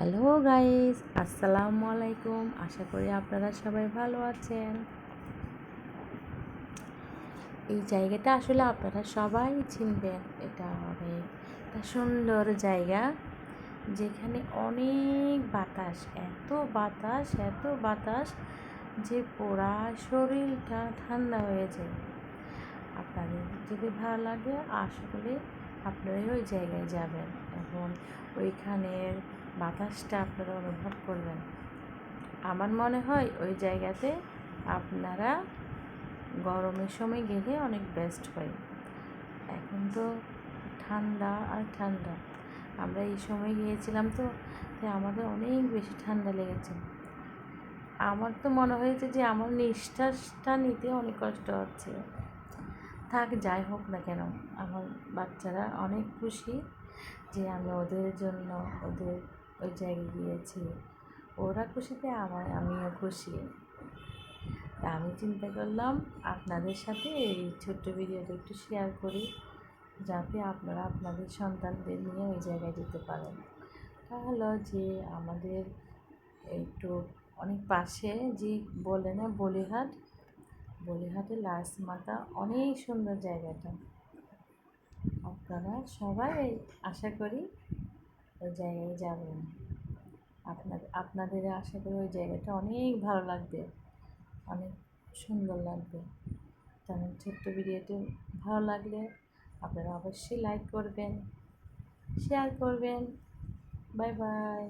Hello guys, আসসালামু আলাইকুম। আশা করি আপনারা সবাই ভালো আছেন। এই জায়গাটা আসলে আপনারা সবাই চিনবেন। এটা হবে একটা সুন্দর জায়গা, যেখানে অনেক বাতাস, এত বাতাস এত বাতাস যে পোড়া শরীরটা ঠান্ডা হয়ে যায়। আপনাদের যদি ভালো লাগে আশা করি আপনারাই ওই জায়গায় যাবেন। এবং ওইখানের বাতাসটা আপনারা অনুভব করবেন। আমার মনে হয় ওই জায়গাতে আপনারা গরমের সময় গেলে অনেক বেস্ট হয়। এখন তো ঠান্ডা আর ঠান্ডা। আমরা এই সময় গিয়েছিলাম তো আমাদের অনেক বেশি ঠান্ডা লেগেছে। আমার তো মনে হয়েছে যে আমার নিঃশ্বাসটা নিতে অনেক কষ্ট হচ্ছে। থাক, যাই হোক না কেন, আমার বাচ্চারা অনেক খুশি যে আমি ওদের জন্য, ওদের ওই জায়গায় গিয়েছি। ওরা খুশিতে আমার, আমিও খুশি। তা আমি চিন্তা করলাম আপনাদের সাথে এই ছোট্ট ভিডিওটা একটু শেয়ার করি, যাতে আপনারা আপনাদের সন্তানদের নিয়ে ওই জায়গায় যেতে পারেন। তা হলো যে আমাদের একটু অনেক পাশে যে বলে না বলিহাট, বলিহাটে লাশ মাতা অনেক সুন্দর জায়গাটা। আপনারা সবাই আশা করি ওই জায়গায় যাবেন আপনাদের আপনাদের আশা করি ওই জায়গাটা অনেক ভালো লাগবে। অনেক সুন্দর লাগবে। তেমন ছোট্ট ভিডিওটি ভালো লাগলে আপনারা অবশ্যই লাইক করবেন শেয়ার করবেন। Bye bye